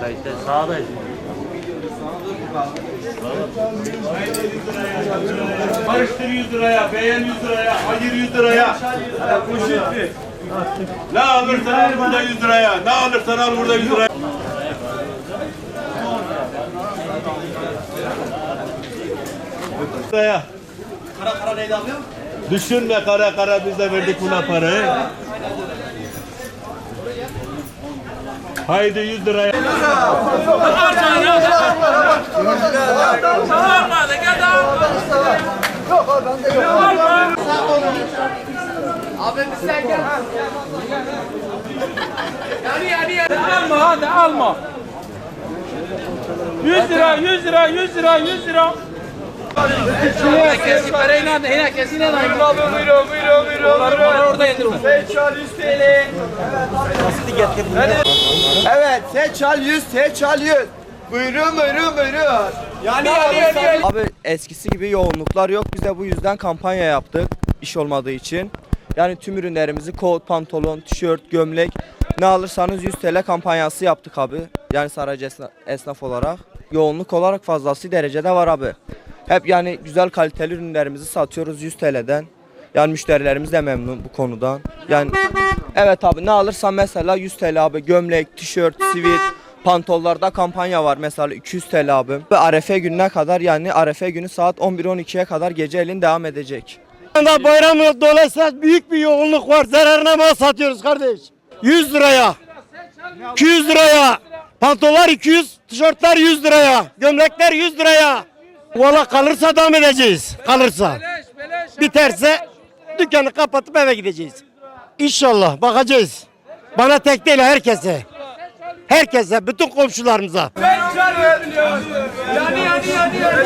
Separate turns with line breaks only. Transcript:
Kayıtta sağda.
Karıştır 100 liraya, beğen 100 liraya, hayır 100 liraya. Ne alırsan al burada 100 liraya. Ne alırsan al burada 100 liraya. Liraya.
Kara kara neydi abi?
Düşünme kara kara biz de verdik buna parayı. Haydi 100 liraya.
Alma hadi alma. 100 lira, 100 lira, 100 lira, 100 lira. Kesin parayı nerede? Yine kesin nerede? Buyurun, buyurun, buyurun, buyurun. Orada yedirme.
Evet, seçal 100, seçal 100. Buyurun, buyurun, buyurun. Yani, yani, yani.
Abi eskisi gibi yoğunluklar yok. Biz de bu yüzden kampanya yaptık iş olmadığı için. Yani tüm ürünlerimizi kot, pantolon, tişört, gömlek ne alırsanız 100 TL kampanyası yaptık abi. Yani Saraç esna- esnaf olarak. Yoğunluk olarak fazlası derecede var abi. Hep yani güzel kaliteli ürünlerimizi satıyoruz 100 TL'den. Yani müşterilerimiz de memnun bu konudan. Yani evet abi ne alırsan mesela 100 TL abi gömlek, tişört, sivit, pantollarda kampanya var mesela 200 TL abi. Ve Arefe gününe kadar yani Arefe günü saat 11-12'ye kadar gece elin devam edecek.
anda bayram dolayısıyla büyük bir yoğunluk var. Zararına mal satıyoruz kardeş. 100 liraya. 200 liraya. Pantolonlar 200, tişörtler 100 liraya. Gömlekler 100 liraya. Valla kalırsa devam edeceğiz. Kalırsa. Biterse dükkanı kapatıp eve gideceğiz. İnşallah bakacağız. Bana tek değil herkese. Herkese, bütün komşularımıza.
Yani yani yani yani.